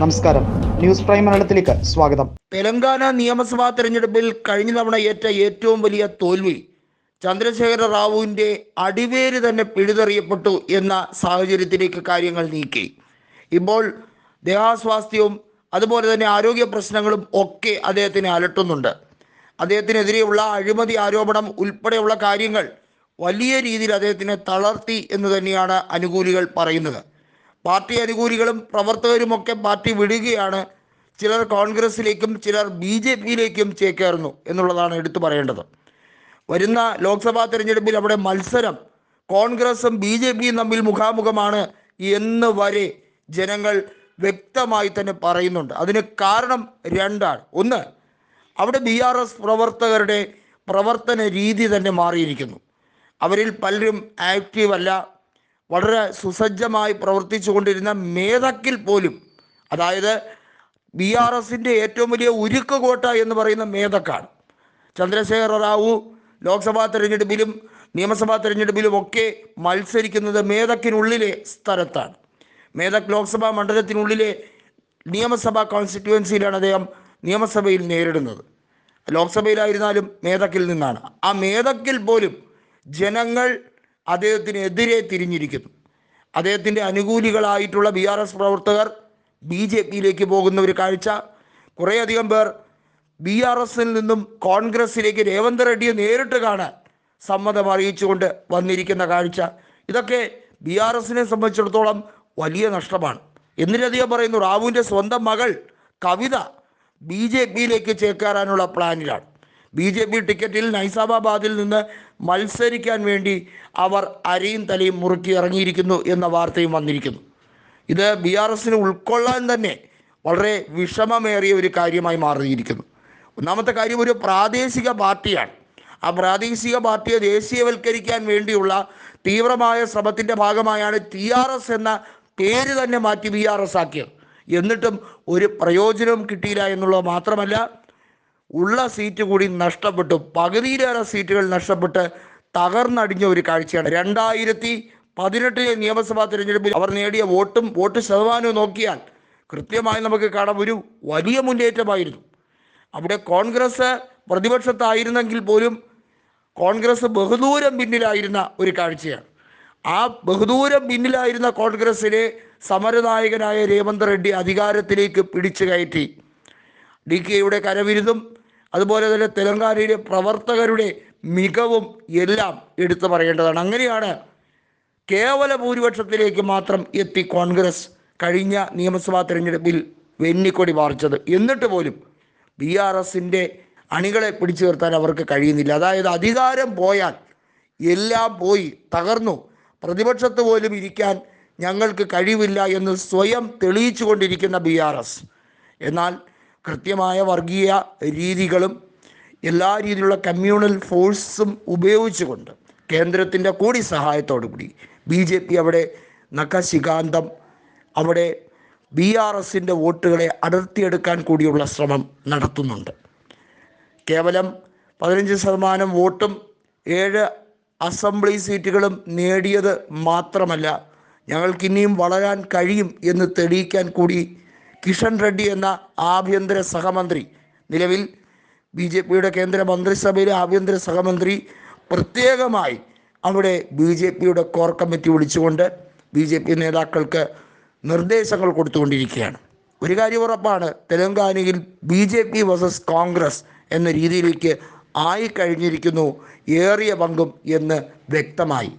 നമസ്കാരം. News prime മലയാളത്തിലേക്ക് സ്വാഗതം. തെലങ്കാന നിയമസഭാ തെരഞ്ഞെടുപ്പിൽ കഴിഞ്ഞ തവണ ഏറ്റ ഏറ്റവും വലിയ തോൽവി ചന്ദ്രശേഖര റാവുവിന്റെ അടിവേര് തന്നെ പിഴുതെറിയപ്പെട്ടു എന്ന സാഹചര്യത്തിലേക്ക് കാര്യങ്ങൾ നീക്കി. ഇപ്പോൾ ദേഹാസ്വാസ്ഥ്യവും അതുപോലെ തന്നെ ആരോഗ്യ പ്രശ്നങ്ങളും ഒക്കെ അദ്ദേഹത്തിനെ അലട്ടുന്നുണ്ട്. അദ്ദേഹത്തിനെതിരെയുള്ള അഴിമതി ആരോപണം ഉൾപ്പെടെയുള്ള കാര്യങ്ങൾ വലിയ രീതിയിൽ അദ്ദേഹത്തിനെ തളർത്തി എന്ന് തന്നെയാണ് അനുകൂലികൾ പറയുന്നത്. പാർട്ടി അനുകൂലികളും പ്രവർത്തകരുമൊക്കെ പാർട്ടി വിടുകയാണ്. ചിലർ കോൺഗ്രസിലേക്കും ചിലർ ബി ജെ പിയിലേക്കും ചേക്കേറുന്നു എന്നുള്ളതാണ് എടുത്തു പറയേണ്ടത്. വരുന്ന ലോക്സഭാ തിരഞ്ഞെടുപ്പിൽ അവിടെ മത്സരം കോൺഗ്രസും ബി ജെ പിയും തമ്മിൽ മുഖാമുഖമാണ് എന്ന് വരെ ജനങ്ങൾ വ്യക്തമായി തന്നെ പറയുന്നുണ്ട്. അതിന് കാരണം രണ്ടാണ്. ഒന്ന് അവിടെ ബി ആർ എസ് പ്രവർത്തകരുടെ പ്രവർത്തന രീതി തന്നെ മാറിയിരിക്കുന്നു. അവരിൽ പലരും ആക്റ്റീവല്ല വളരെ സുസജ്ജമായി പ്രവർത്തിച്ചു കൊണ്ടിരുന്ന മേധക്കിൽ പോലും അതായത് ബി ആർ എസിന്റെ ഏറ്റവും വലിയ ഉരുക്ക് കോട്ട എന്ന് പറയുന്ന മേധക്കാണ്. ചന്ദ്രശേഖര റാവു ലോക്സഭാ തെരഞ്ഞെടുപ്പിലും നിയമസഭാ തെരഞ്ഞെടുപ്പിലും ഒക്കെ മത്സരിക്കുന്നത് മേധക്കിനുള്ളിലെ സ്ഥലത്താണ്. മേധക് ലോക്സഭാ മണ്ഡലത്തിനുള്ളിലെ നിയമസഭാ കോൺസ്റ്റിറ്റ്യുവൻസിയിലാണ് അദ്ദേഹം നിയമസഭയിൽ നേരിടുന്നത്. ലോക്സഭയിലായിരുന്നാലും മേധക്കിൽ നിന്നാണ്. ആ മേധക്കിൽ പോലും ജനങ്ങൾ അദ്ദേഹത്തിനെതിരെ തിരിഞ്ഞിരിക്കുന്നു. അദ്ദേഹത്തിന്റെ അനുകൂലികളായിട്ടുള്ള ബി ആർ എസ് പ്രവർത്തകർ ബി ജെ പിയിലേക്ക് പോകുന്ന ഒരു കാഴ്ച. കുറേയധികം പേർ ബി ആർ എസിൽ നിന്നും കോൺഗ്രസിലേക്ക് രേവന്ത് റെഡ്ഡിയെ നേരിട്ട് കാണാൻ സമ്മതം അറിയിച്ചുകൊണ്ട് വന്നിരിക്കുന്ന കാഴ്ച. ഇതൊക്കെ ബി ആർ എസിനെ സംബന്ധിച്ചിടത്തോളം വലിയ നഷ്ടമാണ്. എന്നിലധികം പറയുന്നു റാവുവിന്റെ സ്വന്തം മകൾ കവിത ബി ജെ പിയിലേക്ക് ചേക്കേറാനുള്ള പ്ലാനിലാണ്. ബി ജെ പി ടിക്കറ്റിൽ നൈസാബാബാദിൽ നിന്ന് മത്സരിക്കാൻ വേണ്ടി അവർ അരയും തലയും മുറുക്കി ഇറങ്ങിയിരിക്കുന്നു എന്ന വാർത്തയും വന്നിരിക്കുന്നു. ഇത് ബി ആർ എസിന് ഉൾക്കൊള്ളാൻ തന്നെ വളരെ വിഷമമേറിയ ഒരു കാര്യമായി മാറിയിരിക്കുന്നു. ഒന്നാമത്തെ കാര്യം ഒരു പ്രാദേശിക പാർട്ടിയാണ്. ആ പ്രാദേശിക പാർട്ടിയെ ദേശീയവൽക്കരിക്കാൻ വേണ്ടിയുള്ള തീവ്രമായ ശ്രമത്തിന്റെ ഭാഗമായാണ് ടി ആർ എസ് എന്ന പേര് തന്നെ മാറ്റി ബി ആർ എസ് ആക്കിയത്. എന്നിട്ടും ഒരു പ്രയോജനവും കിട്ടിയില്ല എന്നുള്ളത് മാത്രമല്ല ഉള്ള സീറ്റ് കൂടി നഷ്ടപ്പെട്ടു. പകുതിയിലേറെ സീറ്റുകൾ നഷ്ടപ്പെട്ട് തകർന്നടിഞ്ഞ ഒരു കാഴ്ചയാണ്. രണ്ടായിരത്തി പതിനെട്ടിലെ നിയമസഭാ തിരഞ്ഞെടുപ്പിൽ അവർ നേടിയ വോട്ടും വോട്ട് ശതമാനവും നോക്കിയാൽ കൃത്യമായി നമുക്ക് കാണാം ഒരു വലിയ മുന്നേറ്റമായിരുന്നു. അവിടെ കോൺഗ്രസ് പ്രതിപക്ഷത്തായിരുന്നെങ്കിൽ പോലും കോൺഗ്രസ് ബഹുദൂരം പിന്നിലായിരുന്ന ഒരു കാഴ്ചയാണ്. ആ ബഹുദൂരം പിന്നിലായിരുന്ന കോൺഗ്രസിനെ സമരനായകനായ രേവന്ത് റെഡ്ഡി അധികാരത്തിലേക്ക് പിടിച്ചു കയറ്റി. ഡി കെയുടെ കരവിരുതും അതുപോലെ തന്നെ തെലങ്കാനയിലെ പ്രവർത്തകരുടെ മികവും എല്ലാം എടുത്തു പറയേണ്ടതാണ്. അങ്ങനെയാണ് കേവല ഭൂരിപക്ഷത്തിലേക്ക് മാത്രം എത്തി കോൺഗ്രസ് കഴിഞ്ഞ നിയമസഭാ തെരഞ്ഞെടുപ്പിൽ വെന്നിക്കൊടി പാറിച്ചത് എന്നിട്ട് പോലും ബി ആർ എസിന്റെ അണികളെ പിടിച്ചു നിർത്താൻ അവർക്ക് കഴിയുന്നില്ല. അതായത് അധികാരം പോയാൽ എല്ലാം പോയി തകർന്നു. പ്രതിപക്ഷത്ത് പോലും ഇരിക്കാൻ ഞങ്ങൾക്ക് കഴിവില്ല എന്ന് സ്വയം തെളിയിച്ചു കൊണ്ടിരിക്കുന്ന ബി ആർ എസ്. എന്നാൽ കൃത്യമായ വർഗീയ രീതികളും എല്ലാ രീതിയിലുള്ള കമ്മ്യൂണൽ ഫോഴ്സും ഉപയോഗിച്ചുകൊണ്ട് കേന്ദ്രത്തിന്റെ കൂടി സഹായത്തോടു കൂടി ബി ജെ പി അവിടെ നഖശികാന്തം അവിടെ ബി ആർ എസിന്റെ വോട്ടുകളെ അടർത്തിയെടുക്കാൻ കൂടിയുള്ള ശ്രമം നടത്തുന്നുണ്ട്. കേവലം പതിനഞ്ച് ശതമാനം വോട്ടും ഏഴ് അസംബ്ലി സീറ്റുകളും നേടിയത് മാത്രമല്ല ഞങ്ങൾക്ക് ഇനിയും വളരാൻ കഴിയും എന്ന് തെളിയിക്കാൻ കൂടി കിഷൻ റെഡ്ഡി എന്ന ആഭ്യന്തര സഹമന്ത്രി. നിലവിൽ ബി ജെ പിയുടെ കേന്ദ്ര മന്ത്രിസഭയിലെ ആഭ്യന്തര സഹമന്ത്രി പ്രത്യേകമായി അവിടെ ബി ജെ പിയുടെ കോർ കമ്മിറ്റി വിളിച്ചുകൊണ്ട് ബി ജെ പി നേതാക്കൾക്ക് നിർദ്ദേശങ്ങൾ കൊടുത്തുകൊണ്ടിരിക്കുകയാണ്. ഒരു കാര്യം ഉറപ്പാണ് തെലങ്കാനയിൽ B J P versus Congress എന്ന രീതിയിലേക്ക് ആയിക്കഴിഞ്ഞിരിക്കുന്നു ഏറിയ പങ്കും എന്ന് വ്യക്തമായി.